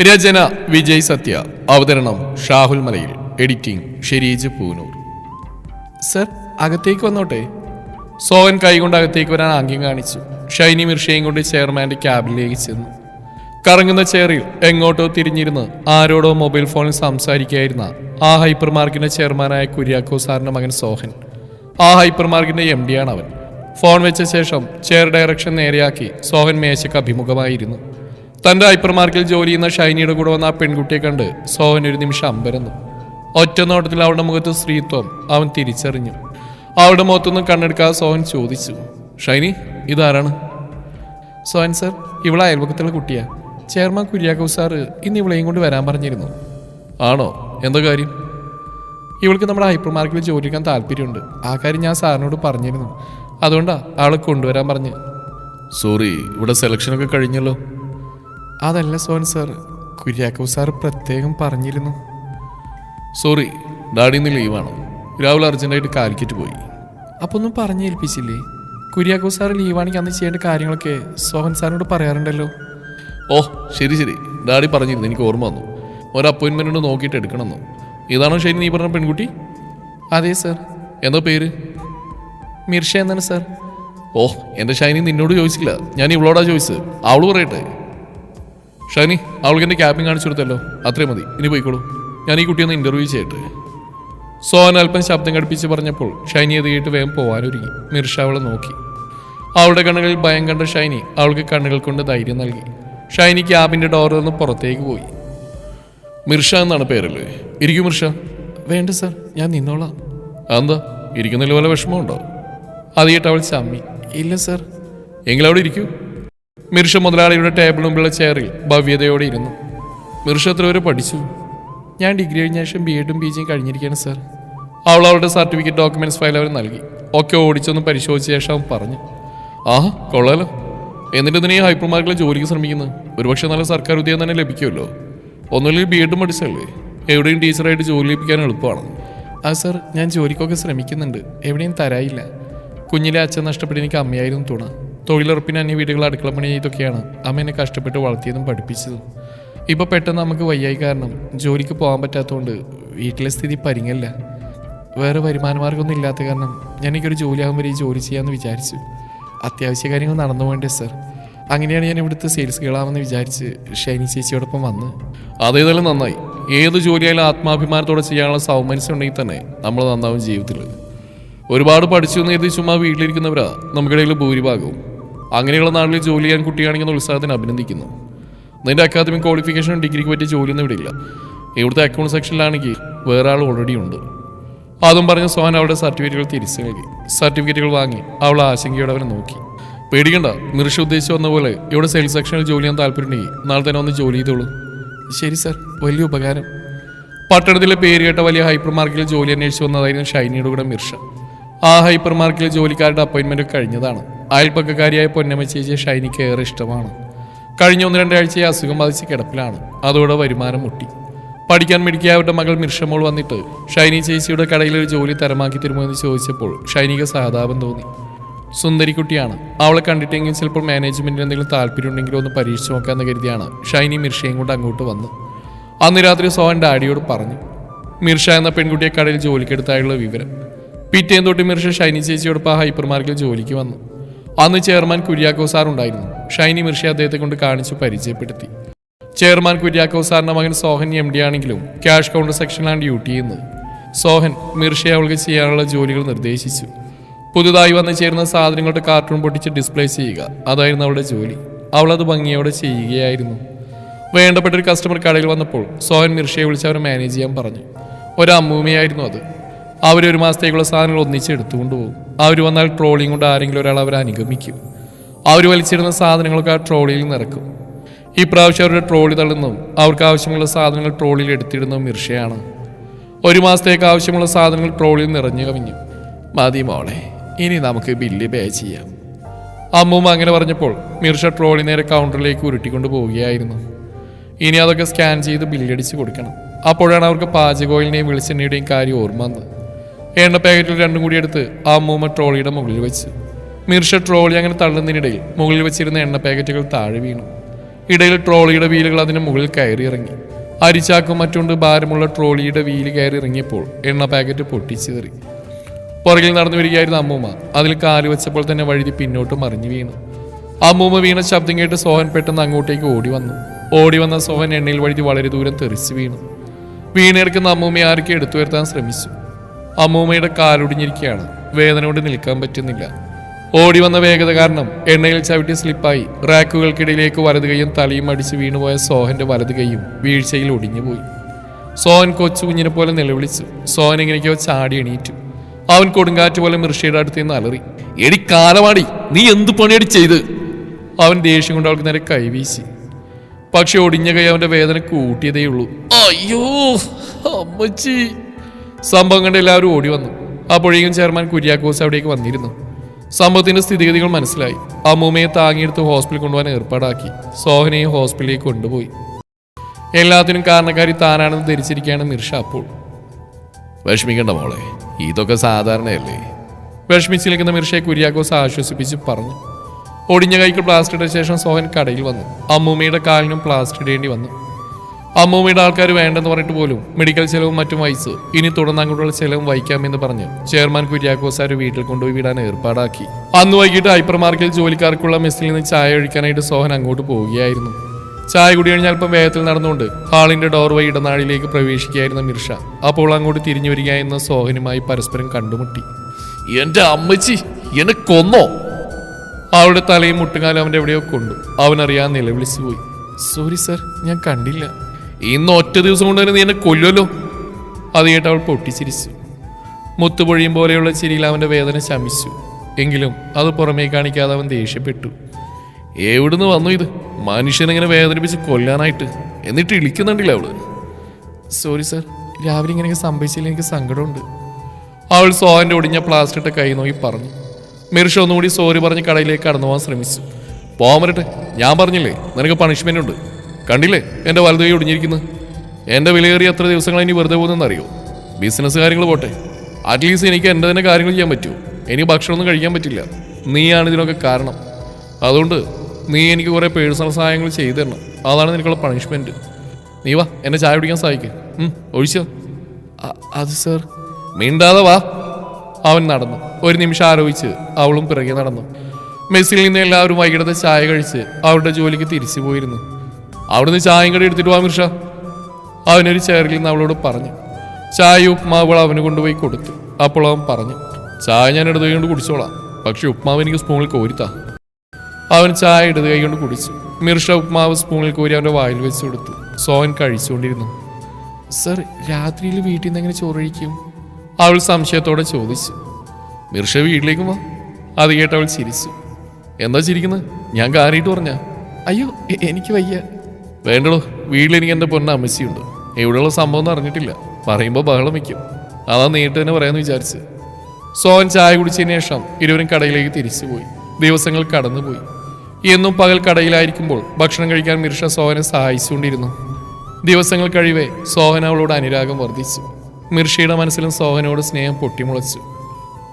രചന വിജയ് സത്യ. അവതരണം ഷാഹുൽ മലയിൽ. Editing Shereej Poonoor. Sir അകത്തേക്ക് വന്നോട്ടെ? സോവൻ കൈകൊണ്ട് അകത്തേക്ക് വരാൻ ആംഗ്യം കാണിച്ചു. ഷൈനി മിർഷയും കൊണ്ട് ചെയർമാന്റെ ക്യാബിനിലേക്ക് ചെന്നു. കറങ്ങുന്ന ചെയറിൽ എങ്ങോട്ടോ തിരിഞ്ഞിരുന്ന് ആരോടോ മൊബൈൽ ഫോണിൽ സംസാരിക്കുകയായിരുന്ന ആ ഹൈപ്പർ മാർക്കിന്റെ ചെയർമാനായ കുര്യാക്കോ സാറിന്റെ മകൻ സോഹൻ. ആ ഹൈപ്പർ മാർക്കിന്റെ എം ഡിയാണ് അവൻ ഫോൺ വെച്ച ശേഷം ചെയർ ഡയറക്ഷൻ നേരെയാക്കി സോഹൻ മേശയ്ക്ക് അഭിമുഖമായിരുന്നു. തന്റെ ഹൈപ്പർ മാർക്കിൽ ജോലി ചെയ്യുന്ന ഷൈനിയുടെ കൂടെ വന്ന ആ പെൺകുട്ടിയെ കണ്ട് സോഹൻ ഒരു നിമിഷം അമ്പരന്നു. ഒറ്റ നോട്ടത്തിൽ അവളുടെ മുഖത്ത് സ്ത്രീത്വം അവൻ തിരിച്ചറിഞ്ഞു. അവളുടെ മുഖത്തൊന്നും കണ്ണെടുക്കാതെ സോഹൻ ചോദിച്ചു ഷൈനി ഇതാരാണ്? സോഹൻ സർ ഇവളെ അയൽപക്കത്തുള്ള കുട്ടിയാ. ചെയർമാൻ കുര്യാക്കോ സാറ് ഇന്ന് ഇവളെയും കൊണ്ട് വരാൻ പറഞ്ഞിരുന്നു. ആണോ? എന്താ കാര്യം? ഇവൾക്ക് നമ്മുടെ ഹൈപ്പർ മാർക്കറ്റിൽ ജോലി എടുക്കാൻ താല്പര്യമുണ്ട്. ആ കാര്യം ഞാൻ സാറിനോട് പറഞ്ഞിരുന്നു. അതുകൊണ്ടാണ് അവളെ കൊണ്ടുവരാൻ പറഞ്ഞ്. സോറി ഇവിടെ സെലക്ഷനൊക്കെ കഴിഞ്ഞല്ലോ. അതല്ല സോൻ സാർ. കുര്യാക്കോ സാർ പ്രത്യേകം പറഞ്ഞിരുന്നു. സോറി ഡാഡി ഇന്ന് ലീവാണ്. രാവിലെ അർജന്റായിട്ട് കാലിക്കറ്റ് പോയി. അപ്പൊ ഒന്നും പറഞ്ഞേൽപ്പിച്ചില്ലേ കുര്യാക്കോ സാർ ലീവാണെങ്കിൽ അന്ന് ചെയ്യേണ്ട കാര്യങ്ങളൊക്കെ സോഹൻ സാറിനോട് പറയാറുണ്ടല്ലോ. ഓ ശരി ശരി. ഡാഡി പറഞ്ഞിരുന്നു എനിക്ക് ഓർമ്മ വന്നു. ഒരു അപ്പോയിൻമെന്റ് നോക്കിയിട്ട് എടുക്കണമെന്ന്. ഇതാണോ ശരി നീ പറഞ്ഞ പെൺകുട്ടി? അതെ സർ. എന്താ പേര്? മിർഷ എന്നാണ് സർ. ഓ എന്റെ ഷൈനി നിന്നോട് ചോദിച്ചില്ല. ഞാൻ ഇവളോടാ ചോദിച്ചത്. അവൾ പറയട്ടെ. ഷൈനി അവൾക്ക് എന്റെ ക്യാബിൻ കാണിച്ചു കൊടുത്തല്ലോ. അത്രയും മതി. ഇനി പോയിക്കോളൂ. ഞാൻ ഈ കുട്ടിയൊന്ന് ഇന്റർവ്യൂ ചെയ്യട്ടെ. സോഹൻ അല്പം ശബ്ദം കടുപ്പിച്ച് പറഞ്ഞപ്പോൾ ഷൈനി അത് കേട്ട് വേഗം പോവാനൊരുങ്ങി. മിർഷ അവളെ നോക്കി. അവളുടെ കണ്ണുകളിൽ ഭയം കണ്ട ഷൈനി അവൾക്ക് കണ്ണുകൾ കൊണ്ട് ധൈര്യം നൽകി. ഷൈനി ക്യാബിന്റെ ഡോറിൽ നിന്ന് പുറത്തേക്ക് പോയി. മിർഷ എന്നാണ് പേരല്ലേ? ഇരിക്കും മിർഷ. വേണ്ട സർ ഞാൻ നിന്നോളാം. എന്താ ഇരിക്കുന്നതിൽ വല്ല വിഷമമുണ്ടോ? അത് കേട്ട് അവൾ ചമ്മി. ഇല്ല സർ. എങ്കിലവിടെ ഇരിക്കൂ. മിർഷ മുതലാളിയുടെ ടേബിൾ മുമ്പിലുള്ള ചെയറിൽ ഭവ്യതയോടെ ഇരുന്നു. മിർഷ എത്ര വരെ പഠിച്ചു? ഞാൻ ഡിഗ്രി കഴിഞ്ഞ ശേഷം ബി എഡും പി ജിയും കഴിഞ്ഞിരിക്കുകയാണ് സാർ അവൾ അവളുടെ സർട്ടിഫിക്കറ്റ് ഡോക്യുമെന്റ്സ് ഫയൽ അവർ നൽകി. ഒക്കെ ഓടിച്ചൊന്ന് പരിശോധിച്ച ശേഷം പറഞ്ഞു ആ കൊള്ളാലോ. എന്നിട്ട് ഇതിനെ ഹൈപ്പർ മാർക്കിലെ ജോലിക്ക് ശ്രമിക്കുന്നത്? ഒരുപക്ഷെ നല്ല സർക്കാർ ഉദ്യോഗം തന്നെ ലഭിക്കുമല്ലോ. ഒന്നുമില്ലെങ്കിൽ ബി എഡും പഠിച്ചല്ലേ എവിടെയും ടീച്ചറായിട്ട് ജോലി ലഭിക്കാൻ എളുപ്പമാണ്. ആ സർ ഞാൻ ജോലിക്കൊക്കെ ശ്രമിക്കുന്നുണ്ട്. എവിടെയും തരായില്ല കുഞ്ഞിലെ അച്ഛൻ നഷ്ടപ്പെട്ട് എനിക്ക് അമ്മയായിരുന്നു തുണ. തൊഴിലുറപ്പിന് അന്യ വീടുകൾ അടുക്കള പണി ചെയ്തൊക്കെയാണ് അമ്മ എന്നെ കഷ്ടപ്പെട്ട് വളർത്തിയതും പഠിപ്പിച്ചതും. ഇപ്പം പെട്ടെന്ന് നമുക്ക് വയ്യായി കാരണം ജോലിക്ക് പോകാൻ പറ്റാത്തതുകൊണ്ട് വീട്ടിലെ സ്ഥിതി പരിങ്ങല്ല വേറെ വരുമാനമാർഗമൊന്നും ഇല്ലാത്ത കാരണം ഞാൻ എനിക്കൊരു ജോലിയാകുമ്പോൾ ഈ ജോലി ചെയ്യാമെന്ന് വിചാരിച്ചു. അത്യാവശ്യ കാര്യങ്ങൾ നടന്നു വേണ്ടേ സർ. അങ്ങനെയാണ് ഞാൻ ഇവിടുത്തെ സെയിൽസ് ഗേളാമെന്ന് വിചാരിച്ച് ഷൈനി ചേച്ചിയോടൊപ്പം വന്ന്. അതേതായാലും നന്നായി. ഏത് ജോലിയായാലും ആത്മാഭിമാനത്തോടെ ചെയ്യാനുള്ള സൗമനസ്യം ഉണ്ടെങ്കിൽ തന്നെ നമ്മൾ നന്നാവും ജീവിതത്തിൽ. ഒരുപാട് പഠിച്ചു എന്ന് എഴുതി ചുമ്മാ വീട്ടിലിരിക്കുന്നവരാ നമുക്കിടയിൽ ഭൂരിഭാഗവും. അങ്ങനെയുള്ള നാട്ടിൽ ജോലി ചെയ്യാൻ കുട്ടിയാണെങ്കിൽ ഉത്സാഹത്തിന് അഭിനന്ദിക്കുന്നു. നിന്റെ അക്കാദമിക് ക്വാളിഫിക്കേഷൻ ഡിഗ്രിക്ക് പറ്റിയ ജോലിയൊന്നും ഇവിടെ ഇല്ല. ഇവിടുത്തെ അക്കൗണ്ട് സെക്ഷനിലാണെങ്കിൽ വേറെ ആൾ ഓൾറെഡി ഉണ്ട്. അതും പറഞ്ഞ് സോഹൻ അവളുടെ സർട്ടിഫിക്കറ്റുകൾ തിരിച്ചു നൽകി. സർട്ടിഫിക്കറ്റുകൾ വാങ്ങി അവൾ ആശങ്കയോടെ അവനെ നോക്കി. പേടിക്കണ്ട മിർഷ ഉദ്ദേശിച്ച് വന്ന പോലെ ഇവിടെ സെയിൽസ് സെക്ഷനിൽ ജോലി ചെയ്യാൻ താല്പര്യമുണ്ടെങ്കിൽ നാളെ തന്നെ ഒന്ന് ജോലി ചെയ്തോളൂ. ശരി സർ വലിയ ഉപകാരം. പട്ടണത്തിലെ പേര് കേട്ട വലിയ ഹൈപ്പർ മാർക്കറ്റിൽ ജോലി അന്വേഷിച്ച് വന്നതായിരുന്നു ഷൈനിയുടെ കൂടെ മിർഷ. ആ ഹൈപ്പർ മാർക്കറ്റിലെ ജോലിക്കാരുടെ അപ്പോയിൻമെന്റ് കഴിഞ്ഞതാണ്. അയൽപ്പക്കക്കാരിയായ പൊന്നമ്മ ചേച്ചിയെ ഷൈനിക്ക് ഏറെ ഇഷ്ടമാണ്. കഴിഞ്ഞ ഒന്ന് രണ്ടാഴ്ചയെ അസുഖം ബാധിച്ച് കിടപ്പിലാണ്. അതോടെ വരുമാനം മുട്ടി. പഠിക്കാൻ മിടിക്കുക അവരുടെ മകൾ മിർഷമോൾ വന്നിട്ട് ഷൈനി ചേച്ചിയുടെ കടയിൽ ഒരു ജോലി തരമാക്കി തരുമോ എന്ന് ചോദിച്ചപ്പോൾ ഷൈനിക്ക് സഹതാപം തോന്നി. സുന്ദരിക്കുട്ടിയാണ്. അവളെ കണ്ടിട്ടെങ്കിൽ ചിലപ്പോൾ മാനേജ്മെന്റിന് എന്തെങ്കിലും താല്പര്യമുണ്ടെങ്കിലോ ഒന്ന് പരീക്ഷിച്ച് നോക്കാമെന്ന് കരുതിയാണ് ഷൈനി മിർഷയും കൊണ്ട് അങ്ങോട്ട് വന്ന്. അന്ന് രാത്രി സോഹൻ ഡാഡിയോട് പറഞ്ഞു. മിർഷ എന്ന പെൺകുട്ടിയെ കടയിൽ ജോലിക്കെടുത്തായുള്ള വിവരം. പിറ്റേന്ന് മിർഷ ഷൈനി ചേച്ചിയോടൊപ്പം ഹൈപ്പർ മാർക്കറ്റിൽ ജോലിക്ക് വന്നു. അന്ന് ചെയർമാൻ കുര്യാക്കോ സാർ ഉണ്ടായിരുന്നു ഷൈനി മിർഷി അദ്ദേഹത്തെ കൊണ്ട് കാണിച്ചു പരിചയപ്പെടുത്തി. ചെയർമാൻ കുര്യാക്കോ സാറിന്റെ മകൻ സോഹൻ എം ഡി ആണെങ്കിലും ക്യാഷ് കൗണ്ടർ സെക്ഷനിലാണ് ഡ്യൂട്ടി ചെയ്യുന്നത്. സോഹൻ മിർഷയെ അവൾക്ക് ചെയ്യാനുള്ള ജോലികൾ നിർദ്ദേശിച്ചു. പുതുതായി വന്നു ചേരുന്ന സാധനങ്ങളുടെ കാർട്ടൂൺ പൊട്ടിച്ച് ഡിസ്പ്ലേ ചെയ്യുക അതായിരുന്നു അവളുടെ ജോലി. അവൾ അത് ഭംഗിയോടെ ചെയ്യുകയായിരുന്നു. വേണ്ടപ്പെട്ട ഒരു കസ്റ്റമർ കടയിൽ വന്നപ്പോൾ സോഹൻ മിർഷയെ വിളിച്ച് അവരെ മാനേജ് ചെയ്യാൻ പറഞ്ഞു. ഒരു അമ്മൂമ്മയായിരുന്നു അത്. അവർ ഒരു മാസത്തേക്കുള്ള സാധനങ്ങൾ ഒന്നിച്ച് എടുത്തുകൊണ്ട് പോകും. അവർ വന്നാൽ ട്രോളിയും കൊണ്ട് ആരെങ്കിലും ഒരാൾ അവരെ അനുഗമിക്കും. അവർ വലിച്ചിരുന്ന സാധനങ്ങളൊക്കെ ആ ട്രോളിയിൽ നിറക്കും. ഈ പ്രാവശ്യം അവരുടെ ട്രോളി തള്ളുന്നതും അവർക്ക് ആവശ്യമുള്ള സാധനങ്ങൾ ട്രോളിയിൽ എടുത്തിടുന്നതും മിർഷയാണ്. ഒരു മാസത്തേക്ക് ആവശ്യമുള്ള സാധനങ്ങൾ ട്രോളിയിൽ നിറഞ്ഞു കവിഞ്ഞു. മതി മോളെ ഇനി നമുക്ക് ബില്ല് പേ ചെയ്യാം. അമ്മൂമ്മ അങ്ങനെ പറഞ്ഞപ്പോൾ മിർഷ ട്രോളി നേരെ കൗണ്ടറിലേക്ക് ഉരുട്ടിക്കൊണ്ട് പോവുകയായിരുന്നു. ഇനി അതൊക്കെ സ്കാൻ ചെയ്ത് ബില്ലടിച്ച് കൊടുക്കണം. അപ്പോഴാണ് അവർക്ക് പാചകോയിലിനെയും വെളിച്ചെണ്ണയുടെയും കാര്യം ഓർമ്മ വന്നത്. എണ്ണ പാക്കറ്റിൽ രണ്ടും കൂടി എടുത്ത് ആ മൂമ്മ ട്രോളിയുടെ മുകളിൽ വെച്ച്. മിർഷ ട്രോളി അങ്ങനെ തള്ളുന്നതിനിടയിൽ മുകളിൽ വെച്ചിരുന്ന എണ്ണ പാക്കറ്റുകൾ താഴെ വീണു. ഇടയിൽ ട്രോളിയുടെ വീലുകൾ അതിന് മുകളിൽ കയറി ഇറങ്ങി. അരിച്ചാക്കും മറ്റുകൊണ്ട് ഭാരമുള്ള ട്രോളിയുടെ വീൽ കയറി ഇറങ്ങിയപ്പോൾ എണ്ണ പാക്കറ്റ് പൊട്ടിച്ചേറി പുറകിൽ നടന്നു വരികയായിരുന്നു അമ്മൂമ്മ. അതിൽ കാൽ വെച്ചപ്പോൾ തന്നെ വഴുതി പിന്നോട്ട് മറിഞ്ഞു വീണു. അമ്മൂമ്മ വീണ ശബ്ദം കേട്ട് സോഹൻ പെട്ടെന്ന് അങ്ങോട്ടേക്ക് ഓടി വന്നു. ഓടി വന്ന സോഹൻ എണ്ണയിൽ വഴുതി വളരെ ദൂരം തെറിച്ചു വീണു. വീണെടുക്കുന്ന അമ്മൂമ്മയെ ആർക്കും എടുത്തു വരുത്താൻ ശ്രമിച്ചു. അമ്മൂമ്മയുടെ കാലൊടിഞ്ഞിരിക്കുകയാണ്. വേദന കൊണ്ട് നിൽക്കാൻ പറ്റുന്നില്ല. ഓടി വന്ന വേഗത കാരണം എണ്ണയിൽ ചവിട്ടി സ്ലിപ്പായി. റാക്കുകൾക്കിടയിലേക്ക് വലത് കൈയും തലയും അടിച്ച് വീണുപോയ സോഹന്റെ വലത് കൈയും വീഴ്ചയിൽ ഒടിഞ്ഞുപോയി. സോഹൻ കൊച്ചു കുഞ്ഞിനെ പോലെ നിലവിളിച്ചു. സോഹൻ എങ്ങനെയൊക്കെയോ ചാടി എണീറ്റു. അവൻ കൊടുങ്കാറ്റ് പോലെ മിർഷയുടെ അടുത്ത് നിന്ന് അലറി എടി കാലമാടി നീ എന്ത് പണിയടി ചെയ്ത്? അവൻ ദേഷ്യം കൊണ്ട് അവൾക്ക് നേരെ കൈവീശി പക്ഷെ ഒടിഞ്ഞ കൈ അവന്റെ വേദന കൂട്ടിയതേ ഉള്ളൂ അയ്യോ അമ്മച്ചി. സംഭവം കണ്ട് എല്ലാവരും ഓടി വന്നു. അപ്പോഴേക്കും ചെയർമാൻ കുര്യാക്കോസ് അവിടേക്ക് വന്നിരുന്നു. സംഭവത്തിന്റെ സ്ഥിതിഗതികൾ മനസ്സിലായി. അമ്മൂമ്മയെ താങ്ങിയെടുത്ത് ഹോസ്പിറ്റലിൽ കൊണ്ടുപോകാൻ ഏർപ്പാടാക്കി. സോഹനയെ ഹോസ്പിറ്റലിലേക്ക് കൊണ്ടുപോയി. എല്ലാത്തിനും കാരണക്കാരി താനാണെന്ന് ധരിച്ചിരിക്കുകയാണ് മിർഷ അപ്പോൾ. വിഷമിക്കണ്ട മോളെ ഇതൊക്കെ സാധാരണയല്ലേ? വിഷമിച്ചിരിക്കുന്ന മിർഷയെ കുര്യാക്കോസ് ആശ്വസിപ്പിച്ച് പറഞ്ഞു. ഒടിഞ്ഞ കൈക്ക് പ്ലാസ്റ്റർ ഇട്ട ശേഷം സോഹൻ കടയിൽ വന്നു. അമ്മൂമ്മയുടെ കാലിനും പ്ലാസ്റ്റർ ഇടേണ്ടി വന്നു. അമ്മൂമ്മയുടെ ആൾക്കാർ വേണ്ടെന്ന് പറഞ്ഞിട്ട് പോലും മെഡിക്കൽ ചെലവും മറ്റും വഹിച്ച് ഇനി തുടർന്ന് അങ്ങോട്ടുള്ള ചെലവും വഹിക്കാമെന്ന് പറഞ്ഞ് ചെയർമാൻ കുര്യാക്കോസാര് വീട്ടിൽ കൊണ്ടുപോയി വിടാൻ ഏർപ്പാടാക്കി. അന്ന് വൈകിട്ട് ഹൈപ്പർ മാർക്കറ്റിൽ ജോലിക്കാർക്കുള്ള മെസ്സിൽ നിന്ന് ചായ ഒഴിക്കാനായിട്ട് സോഹൻ അങ്ങോട്ട് പോവുകയായിരുന്നു. ചായ കുടി കഴിഞ്ഞാൽ അല്പം വേഗത്തിൽ നടന്നുകൊണ്ട് ഹാളിന്റെ ഡോർ വഴി ഇടനാഴിലേക്ക് പ്രവേശിക്കുകയായിരുന്ന മിർഷ. അപ്പോൾ അങ്ങോട്ട് തിരിഞ്ഞു വരികയായിരുന്ന സോഹനുമായി പരസ്പരം കണ്ടുമുട്ടി. എന്റെ അമ്മച്ചി എന്നെ കൊന്നോ? അവളുടെ തലയും മുട്ടുകാലും അവന്റെ എവിടെയോ കൊണ്ടു. അവനറിയാൻ നിലവിളിച്ചു പോയി സോറി സർ ഞാൻ കണ്ടില്ല. ഇന്ന് ഒറ്റ ദിവസം കൊണ്ട് തന്നെ നീ എന്നെ കൊല്ലുമല്ലോ അത് കേട്ട് അവൾ പൊട്ടിച്ചിരിച്ചു. മുത്തുപൊഴിയും പോലെയുള്ള ചിരിയിൽ അവന്റെ വേദന ശമിച്ചു. എങ്കിലും അത് പുറമേ കാണിക്കാതെ അവൻ ദേഷ്യപ്പെട്ടു. എവിടുന്ന് വന്നു ഇത്? മനുഷ്യനെങ്ങനെ വേദനിപ്പിച്ച് കൊല്ലാനായിട്ട്. എന്നിട്ട് ഇളിക്കുന്നുണ്ടല്ലോ അവൾ? സോറി സർ രാവിലെ ഇങ്ങനെയൊക്കെ സംഭവിച്ചില്ല എനിക്ക് സങ്കടമുണ്ട്. അവൾ സോഹന്റെ ഒടിഞ്ഞ പ്ലാസ്റ്റർ ഇട്ട കൈ നോക്കി പറഞ്ഞു. മിർഷ ഒന്നുകൂടി സോറി പറഞ്ഞ് കടയിലേക്ക് കടന്നു പോകാൻ ശ്രമിച്ചു. പോകാൻ വരട്ടെ. ഞാൻ പറഞ്ഞില്ലേ നിനക്ക് പണിഷ്മെന്റ് ഉണ്ട്. കണ്ടില്ലേ എന്റെ വലതു കൈ ഒടിഞ്ഞിരിക്കുന്നത് എന്റെ വിലയേറിയ എത്ര ദിവസങ്ങൾ ഇനി വെറുതെ പോകുന്നറിയോ ബിസിനസ് കാര്യങ്ങൾ പോട്ടെ. അറ്റ്ലീസ്റ്റ് എനിക്ക് എന്റെ തന്നെ കാര്യങ്ങൾ ചെയ്യാൻ പറ്റുമോ? എനിക്ക് ഭക്ഷണമൊന്നും കഴിക്കാൻ പറ്റില്ല. നീയാണ് ഇതിനൊക്കെ കാരണം. അതുകൊണ്ട് നീ എനിക്ക് കുറേ പേഴ്സണൽ സഹായങ്ങൾ ചെയ്തു തരണം. അതാണ് നിനക്കുള്ള പണിഷ്മെന്റ് നീ വാ എന്നെ ചായ കുടിക്കാൻ സഹായിക്കും. ഒഴിച്ചോ? അത് സർ മിണ്ടാതെ വാ. അവൻ നടന്നു. ഒരു നിമിഷം ആലോചിച്ച് അവളും പിറകെ നടന്നു. മെസ്സിൽ നിന്ന് എല്ലാവരും വൈകിട്ടത്തെ ചായ കഴിച്ച് അവരുടെ ജോലിക്ക് തിരിച്ചു പോയിരുന്നു അവിടുന്ന് ചായയും കടി എടുത്തിട്ട് വാ അവനൊരു ചെയറിൽ നിന്ന് അവളോട് പറഞ്ഞു. ചായ ഉപ്മാവുകൾ അവന് കൊണ്ടുപോയി കൊടുത്തു. അപ്പോൾ അവൻ പറഞ്ഞു ചായ ഞാൻ ഇടത് കൊണ്ട് കുടിച്ചോളാം. പക്ഷെ ഉപ്മാവ് എനിക്ക് സ്പൂണിൽ കോരിത്താ. അവൻ ചായ ഇടത് കൈ കൊണ്ട് കുടിച്ചു. മിർഷ ഉപ്മാവ് സ്പൂണിൽ കോരി അവന്റെ വായിൽ വെച്ച് കൊടുത്തു. സോൻ കഴിച്ചുകൊണ്ടിരുന്നു. സർ രാത്രിയിൽ വീട്ടിൽ നിന്ന് എങ്ങനെ ചോറഴിക്കും അവൾ സംശയത്തോടെ ചോദിച്ചു. മിർഷ വീട്ടിലേക്ക് വാ. അത് കേട്ട് അവൾ ചിരിച്ചു. എന്താ ചിരിക്കുന്നത് ഞാൻ കാറിയിട്ട് പറഞ്ഞ? അയ്യോ എനിക്ക് വയ്യ. വേണ്ടടോ വീട്ടിലെനിക്ക് എന്റെ പൊന്ന അമ്മച്ചിയുണ്ട്. എവിടെയുള്ള സംഭവം ഒന്നും അറിഞ്ഞിട്ടില്ല. പറയുമ്പോൾ ബഹളം വയ്ക്കും. അതാ നേരിട്ട് തന്നെ പറയാമെന്ന് വിചാരിച്ച്. സോൻ ചായ കുടിച്ചതിന് ശേഷം ഇരുവരും കടയിലേക്ക് തിരിച്ചുപോയി. ദിവസങ്ങൾ കടന്നുപോയി. എന്നും പകൽ കടയിലായിരിക്കുമ്പോൾ ഭക്ഷണം കഴിക്കാൻ മിർഷ സോഹനെ സഹായിച്ചുകൊണ്ടിരുന്നു. ദിവസങ്ങൾ കഴിവേ സോഹൻ അവളോട് അനുരാഗം വർദ്ധിച്ചു. മിർഷയുടെ മനസ്സിലും സോഹനോട് സ്നേഹം പൊട്ടിമുളച്ചു.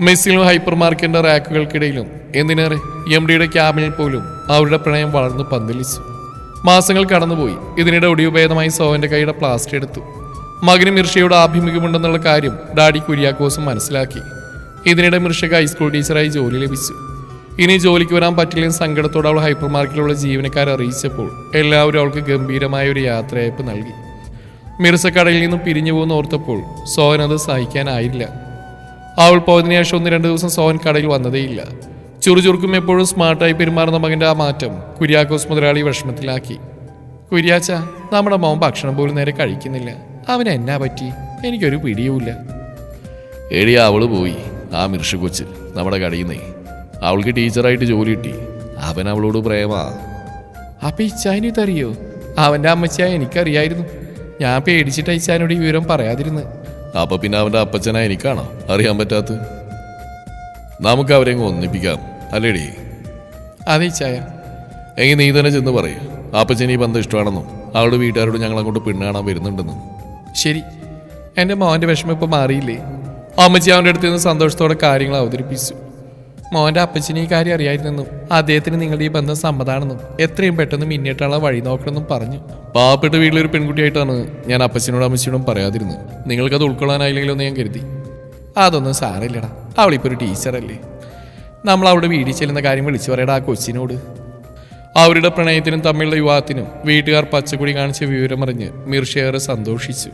മെസ്സിലും ഹൈപ്പർ മാർക്കറ്റിന്റെ റാക്കുകൾക്കിടയിലും എന്തിനേറെ എം ഡിയുടെ ക്യാബിനിൽ പോലും അവരുടെ പ്രണയം വളർന്നു പന്തലിച്ചു. മാസങ്ങൾ കടന്നുപോയി. ഇതിനിടെ ഒടിയുപേതമായി സോവന്റെ കൈയുടെ പ്ലാസ്റ്റർ എടുത്തു. മകന് മിർഷയുടെ ആഭിമുഖ്യമുണ്ടെന്നുള്ള കാര്യം ഡാഡി കുര്യാക്കോസും മനസ്സിലാക്കി. ഇതിനിടെ മിർഷയ്ക്ക് ഹൈസ്കൂൾ ടീച്ചറായി ജോലി ലഭിച്ചു. ഇനി ജോലിക്ക് വരാൻ പറ്റില്ലെന്ന് സങ്കടത്തോടെ അവൾ ഹൈപ്പർ മാർക്കറ്റിലുള്ള ജീവനക്കാരെ അറിയിച്ചപ്പോൾ എല്ലാവരും അവൾക്ക് ഗംഭീരമായ ഒരു യാത്രയയപ്പ് നൽകി. മിർസ കടയിൽ നിന്നും പിരിഞ്ഞു പോകുന്ന ഓർത്തപ്പോൾ സോവൻ അത് സഹിക്കാനായില്ല. അവൾ പോയതിനു ശേഷം ഒന്ന് രണ്ട് ദിവസം സോഹൻ കടയിൽ വന്നതേയില്ല. ചുറുചുറുക്കും എപ്പോഴും സ്മാർട്ടായി പെരുമാറുന്ന മകന്റെ ആ മാറ്റം കുര്യാക്കോസ് മുതലാളി വിഷമത്തിലാക്കി. കുര്യാച്ച നമ്മുടെ മോൻ ഭക്ഷണം പോലും നേരെ കഴിക്കുന്നില്ല. അവൻ എന്നാ പറ്റി? എനിക്കൊരു പിടിയുമില്ല. എടി അവൾ പോയി. ആ മിർഷ കൊച്ച് നമ്മുടെ കടയിൽ നിന്നേ അവൾക്ക് ടീച്ചറായിട്ട് ജോലി കിട്ടി. അവൻ അവളോട് പ്രേമാ. അപ്പൊ ഇച്ചാനും ഇതറിയോ? അവന്റെ അമ്മച്ചായ എനിക്കറിയായിരുന്നു. ഞാൻ പേടിച്ചിട്ട് ഇച്ചാനോട് ഈ വിവരം പറയാതിരുന്ന്. അപ്പൊ പിന്നെ അവന്റെ അപ്പച്ചനാ എനിക്കാണോ? അറിയാൻ പറ്റാത്ത? നമുക്ക് അവരെ ഒന്നിപ്പിക്കാം. അല്ലേടി. അതേ ചായ. എങ്കിൽ നീ തന്നെ ചെന്ന് പറയൂ. അപ്പച്ചന് ഈ ബന്ധം ഇഷ്ടമാണെന്നും അവളുടെ വീട്ടുകാരോട് ഞങ്ങൾ അങ്ങോട്ട് പെണ്ണ് കാണാൻ വരുന്നുണ്ടെന്നും. ശരി. എന്റെ മോന്റെ വിഷമം ഇപ്പോൾ മാറിയില്ലേ? അമ്മച്ചി അവന്റെ അടുത്ത് നിന്ന് സന്തോഷത്തോടെ കാര്യങ്ങൾ അവതരിപ്പിച്ചു. മോന്റെ അപ്പച്ചന് ഈ കാര്യം അറിയായിരുന്നെന്നും അദ്ദേഹത്തിന് നിങ്ങളുടെ ഈ ബന്ധം സമ്മതാണെന്നും എത്രയും പെട്ടെന്ന് മിന്നിട്ടുള്ള വഴി നോക്കണമെന്നും പറഞ്ഞു. പാവപ്പെട്ട വീട്ടിലൊരു പെൺകുട്ടിയായിട്ടാണ് ഞാൻ അപ്പച്ചനോടും അമ്മച്ചിയോടും പറയാതിരുന്നത്. നിങ്ങൾക്കത് ഉൾക്കൊള്ളാനായില്ലെങ്കിലൊന്ന് ഞാൻ കരുതി. അതൊന്നും സാറില്ലടാ അവളിപ്പോൾ ഒരു ടീച്ചറല്ലേ. നമ്മൾ അവിടെ വീട്ടിൽ ചെല്ലുന്ന കാര്യം വിളിച്ചു പറയടാ ആ കൊച്ചിനോട്. അവരുടെ പ്രണയത്തിനും തമ്മിലുള്ള വിവാഹത്തിനും വീട്ടുകാർ പച്ചക്കുടി കാണിച്ച വിവരമറിഞ്ഞ് മിർഷേറെ സന്തോഷിച്ചു.